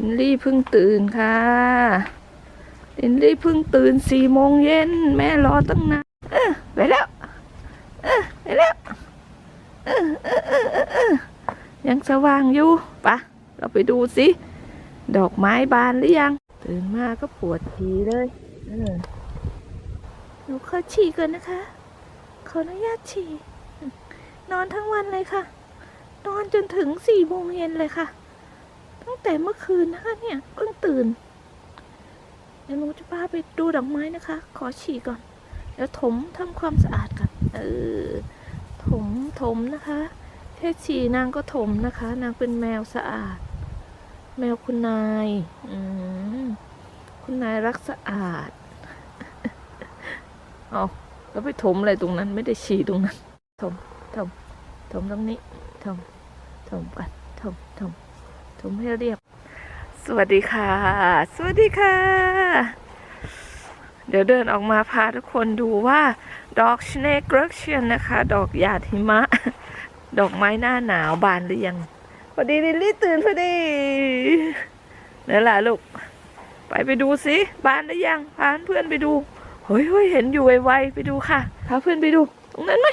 ลินลี่เพิ่งตื่นค่ะลินลี่เพิ่งตื่นสี่โมงเย็นแม่รอตั้งนานเออไปแล้วเออไปแล้วเออเออเออเออยังสว่างอยู่ปะเราไปดูสิดอกไม้บานหรือยัง ตื่นมาก็ปวดทีเลยเออหนูขอฉี่ก่อนนะคะ ขออนุญาตฉี่นอนทั้งวันเลยค่ะ นอนจนถึงสี่โมงเย็นเลยค่ะ ตั้งแต่เมื่อคืนนะคะเนี่ยเพิ่งตื่น เดี๋ยวหนูจะพาไปดูดอกไม้นะคะ ขอฉี่ก่อน เดี๋ยวถมทำความสะอาดกันเออถมถมนะคะแค่ฉี่นางก็ถมนะคะ นางเป็นแมวสะอาด แมวคุณนายอืมคุณนายรักสะอาดเอาแล้วไปถมอะไรตรงนั้น ไม่ได้ฉี่ตรงนั้นถมถมถมตรงนี้ถมถมกันถมถมถ มให้เรียบ สวัสดีค่ะ สวัสดีค่ะ เดี๋ยวเดินออกมาพาทุกคนดูว่า ดอกชเนกรักเชียนนะคะ ดอกหยาดหิมะ ดอกไม้หน้าหนาวบานหรือยังพอดีลิลลี่ตื่นพอดีนั่นแหละลูก ไปไปดูสิบานหรือยังพาเพื่อนไปดูเฮ้ยเฮ้ยเห็นอยู่ไวๆไปดูค่ะพาเพื่อนไปดู ตรงนั้นไหม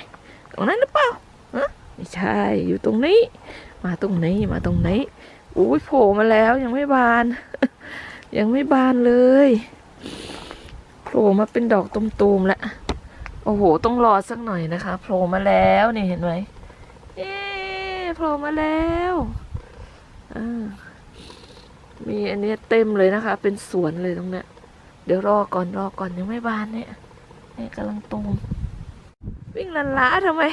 ตรงนั้นหรือเปล่าฮะไม่ใช่อยู่ตรงนี้ มาตรงนี้มาตรงนี้ อุ้ยโผล่มาแล้วยังไม่บาน ยังไม่บานเลยโผล่มาเป็นดอกตุมๆแล้วโอ้โห ต้องรอสักหน่อยนะคะโผล่มาแล้วนี่เห็นไหมเอ๊โผล่มาแล้วอ่ามีอันนี้เต็มเลยนะคะ เป็นสวนเลยตรงเนี้ย เดี๋ยวรอก่อนรอก่อนยังไม่บานเนี่ยเนี่ยกำลังตูมวิ่งลันล้าทำไม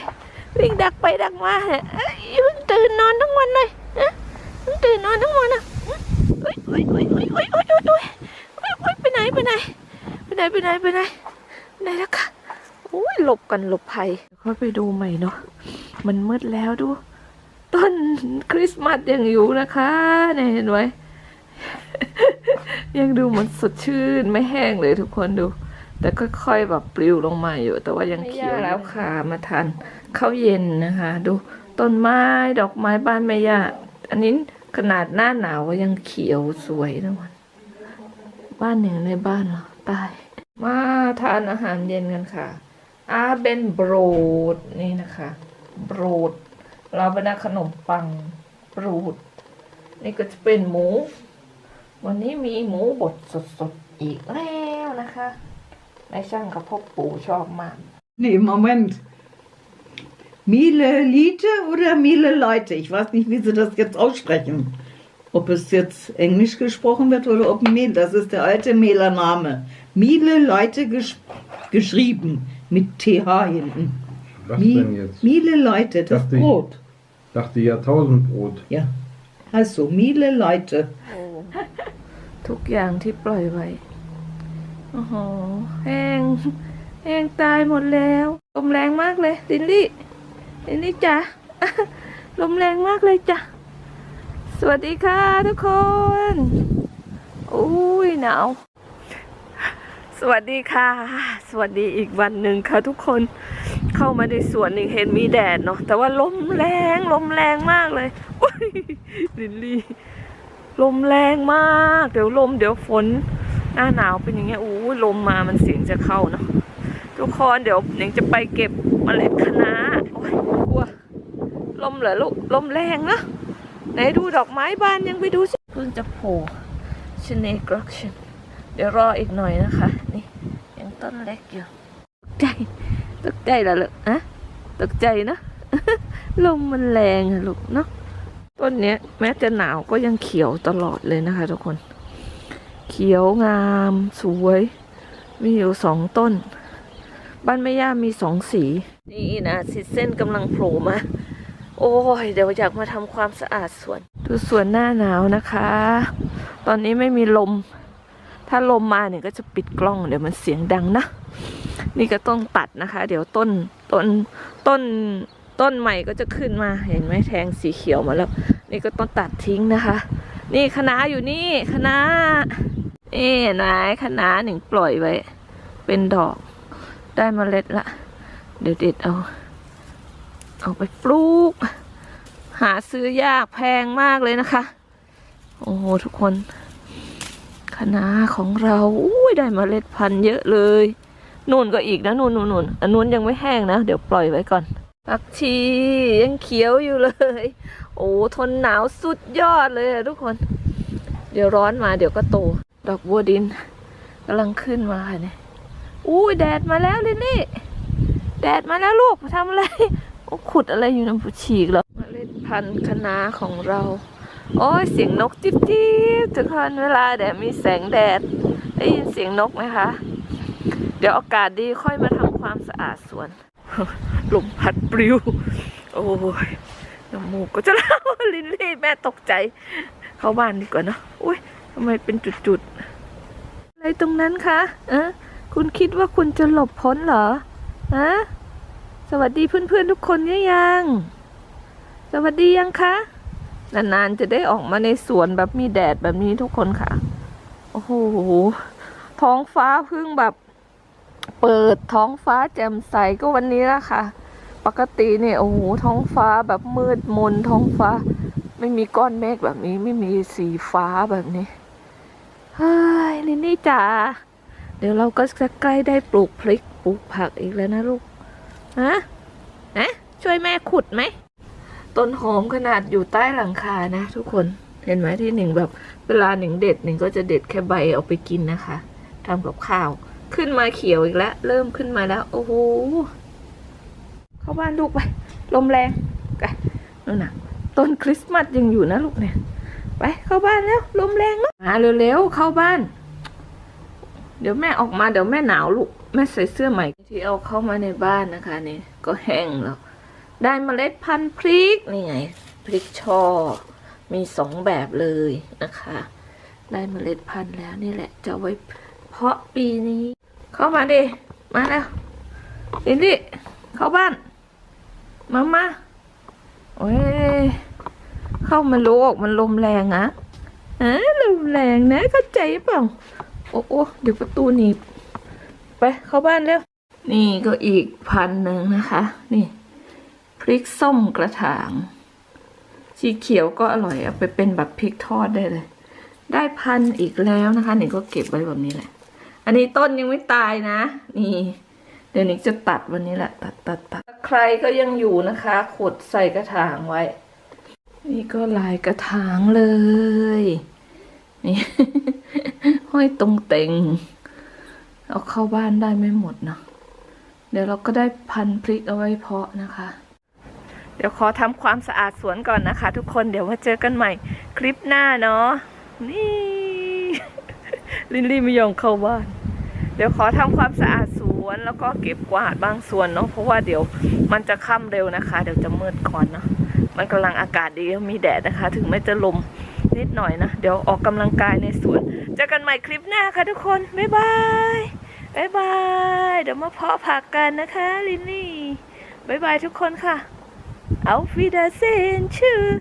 วิ่งดักไปดักมาเนี่ยเอ้ยเพิ่งตื่นนอนทั้งวันเลย ตื่นนอนทั้งวันอะเฮ้ยเฮ้ยเฮ้ยเฮ้ยเฮ้ยเฮ้ยเฮ้ยเฮ้ยเฮ้ยไปไหนไปไหนไปไหนไปไหนไปไหนไปไหนแล้วคะโอ้ยหลบกันหลบภัยค่อยไปดูใหม่เนาะมันมืดแล้วดู ต้นคริสต์มาสยังอยู่นะคะเนี่ยเห็นไหมยังดูเหมือนสดชื่นไม่แห้งเลยทุกคนดู แต่ค่อยๆแบบปลิวลงมาอยู่ แต่ว่ายังเขียวแล้วค่ะมาทานข้าวเย็นนะคะ ดูต้นไม้ดอกไม้บ้านแม่ย่า อันนี้ขนาดหน้าหนาวก็ยังเขียวสวยนะวันบ้านหนึ่งในบ้านเหรอตายมาทานอาหารเย็นกันค่ะอาเบนโบรดนี่นะคะโบรดเราเป็นขนมปังโบรดนี่ก็จะเป็นหมู วันนี้มีหมูบดสดๆอีกแล้วนะคะนายช่างกับพ่อปู่ชอบมาก Nee, Moment. Miele Liete oder Miele Leute? Ich weiß nicht, wie sie das jetzt aussprechen. Ob es jetzt Englisch gesprochen wird oder ob Mehl, das ist der alte Mehler-Name. Miele Leute gesch geschrieben mit TH hinten. Was Mi- denn jetzt? Miele Leute, das Dachte ich. Brot. Dachte Jahrtausendbrot. Ja. Heißt so, Miele Leute. ทุกอย่างที่ปล่อยไว้โอ้โหแห้งแห้งตายหมดแล้วลมแรงมากเลยลินลี่ ลินลี่จ้ะลมแรงมากเลยจ้ะ สวัสดีค่ะทุกคนอุ้ยหนาว สวัสดีค่ะ สวัสดีอีกวันหนึ่งค่ะทุกคน เข้ามาในสวนนี่เห็นมีแดดเนาะ แต่ว่าลมแรงลมแรงมากเลยอุ้ยลินลี่ ลมแรงมาก เดี๋ยวลมเดี๋ยวฝน หน้าหนาวเป็นอย่างเงี้ยอู้ยลมมามันเสียงจะเข้าเนาะ ทุกคนเดี๋ยวหนิงจะไปเก็บเมล็ดคะน้าโอ้ย ลัวลมเหรอลูกลมแรงนะไหนดูดอกไม้บานยังไปดูสิเพิ่งจะโผล่ชเนกรักชันเดี๋ยวรออีกหน่อยนะคะ นี่ยังต้นเล็กอยู่ตกใจตกใจเหรอลูกอะตกใจนะลมมันแรงอะลูกเนาะต้นเนี้ย แม้จะหนาวก็ยังเขียวตลอดเลยนะคะ ทุกคน เขียวงามสวย มีอยู่สองต้น บ้านแม่ย่ามีสองสี นี่นะสิเส้นกำลังโผล่มา โอ้ยเดี๋ยวอยากมาทำความสะอาดสวน ดูสวนหน้าหนาวนะคะ ตอนนี้ไม่มีลม ถ้าลมมาเนี่ยก็จะปิดกล้อง เดี๋ยวมันเสียงดังนะ นี่ก็ต้องตัดนะคะ เดี๋ยวต้นต้นต้นต้นใหม่ก็จะขึ้นมาเห็นไหมแทงสีเขียวมาแล้ว นี่ก็ต้องตัดทิ้งนะคะ นี่คะน้าอยู่นี่คะน้าเอ๊นายคะน้าหนึ่งปล่อยไว้ เป็นดอกได้เมล็ดละ เดี๋ยวเด็ดเอา เอาไปปลูก หาซื้อยากแพงมากเลยนะคะ โอ้โหทุกคนคณะของเราอุ้ยได้เมล็ดพันธุ์เยอะเลยนู่นก็อีกนะนู่นนู่นนู่นอันนู้นยังไม่แห้งนะ เดี๋ยวปล่อยไว้ก่อนผักชียังเขียวอยู่เลย โอ้ทนหนาวสุดยอดเลยทุกคน เดี๋ยวร้อนมาเดี๋ยวก็โต ดอกบัวดินกำลังขึ้นมาค่ะเนี่ยอุ้ยแดดมาแล้วลิลลี่ แดดมาแล้วลูกทำอะไร ขุดอะไรอยู่น้ำผู้ฉีกเหรอเมล็ดพันธุ์คะน้าของเรา โอ้ยเสียงนกจิ๊บจิ๊บทุกคนเวลาแดดมีแสงแดดได้ยินเสียงนกไหมคะ เดี๋ยวอากาศดีค่อยมาทำความสะอาดสวนลมพัดปลิว โอ้ยน้ำมูกก็จะเล่าลินลี่แม่ตกใจ เข้าบ้านดีกว่าเนอะอุ้ยทำไมเป็นจุดๆอะไรตรงนั้นคะเอะคุณคิดว่าคุณจะหลบพ้นเหรออะ สวัสดีเพื่อนๆทุกคนหรือยัง สวัสดียังคะ นานๆจะได้ออกมาในสวนแบบมีแดดแบบนี้ทุกคนค่ะ โอ้โห ท้องฟ้าเพิ่งแบบ เปิดท้องฟ้าแจ่มใสก็วันนี้ละค่ะ ปกติเนี่ยโอ้โหท้องฟ้าแบบมืดมนท้องฟ้า ไม่มีก้อนเมฆแบบนี้ ไม่มีสีฟ้าแบบนี้ เฮ้ยลินนี่จ๋า เดี๋ยวเราก็จะใกล้ได้ปลูกพริกปลูกผักอีกแล้วนะลูก ฮะนะช่วยแม่ขุดไหม ต้นหอมขนาดอยู่ใต้หลังคานะ ทุกคน เห็นไหมที่หนึ่งแบบ เวลาหนึ่งเด็ดหนึ่งก็จะเด็ดแค่ใบเอาไปกินนะคะทำกับข้าว ขึ้นมาเขียวอีกแล้ว เริ่มขึ้นมาแล้ว โอ้โห เข้าบ้านลูกไป ลมแรงไปนู่นน่ะต้นคริสต์มาสยังอยู่นะลูกเนี่ย ไปเข้าบ้านแล้วลมแรงเนอะมาเร็วๆเข้าบ้าน เดี๋ยวแม่ออกมาเดี๋ยวแม่หนาวลูก แม่ใส่เสื้อใหม่ที่เอาเข้ามาในบ้านนะคะนี่ก็แห้งแล้ว ได้เมล็ดพันธุ์พริกนี่ไงพริกช่อมีสองแบบเลยนะคะ ได้เมล็ดพันธุ์แล้วนี่แหละจะไว้เพาะปีนี้ เข้ามาดิมาแล้วลินลี่เข้าบ้านมามาโอ้ยเข้ามาโลกมันลมแรงอะฮะลมแรงนะเข้าใจเปล่าโอ้โอ้เดี๋ยวประตูหนีบ ไปเข้าบ้านเร็ว นี่ก็อีกพันหนึ่งนะคะ นี่ พริกส้มกระถางสีเขียวก็อร่อยเอาไปเป็นแบบพริกทอดได้เลย ได้พันอีกแล้วนะคะหนิงก็เก็บไว้แบบนี้แหละ อันนี้ต้นยังไม่ตายนะ นี่ เดี๋ยวนิงจะตัดวันนี้แหละ ตัดตัดตัดใครก็ยังอยู่นะคะขุดใส่กระถางไว้ นี่ก็ลายกระถางเลย นี่ ห้อยตรงเต็ง เอาเข้าบ้านได้ไม่หมดเนาะเดี๋ยวเราก็ได้พันพริกเอาไว้เพาะนะคะ เดี๋ยวขอทำความสะอาดสวนก่อนนะคะ ทุกคนเดี๋ยวมาเจอกันใหม่ คลิปหน้าเนาะนี่ลินลี่ไม่ยอมเข้าบ้าน เดี๋ยวขอทำความสะอาดสวนแล้วก็เก็บกวาดบางส่วนเนาะเพราะว่าเดี๋ยวมันจะค่ำเร็วนะคะ เดี๋ยวจะมืดก่อนเนาะมันกำลังอากาศดีมีแดดนะคะ ถึงแม้จะลม นิดหน่อยนะ เดี๋ยวออกกำลังกายในสวนเจอกันใหม่คลิปหน้าค่ะทุกคน บ๊ายบายบ๊ายบาย เดี๋ยวมาเพาะผักกันนะคะลินนี่บ๊ายบายทุกคนค่ะเอาฟีดาเซนชื่อ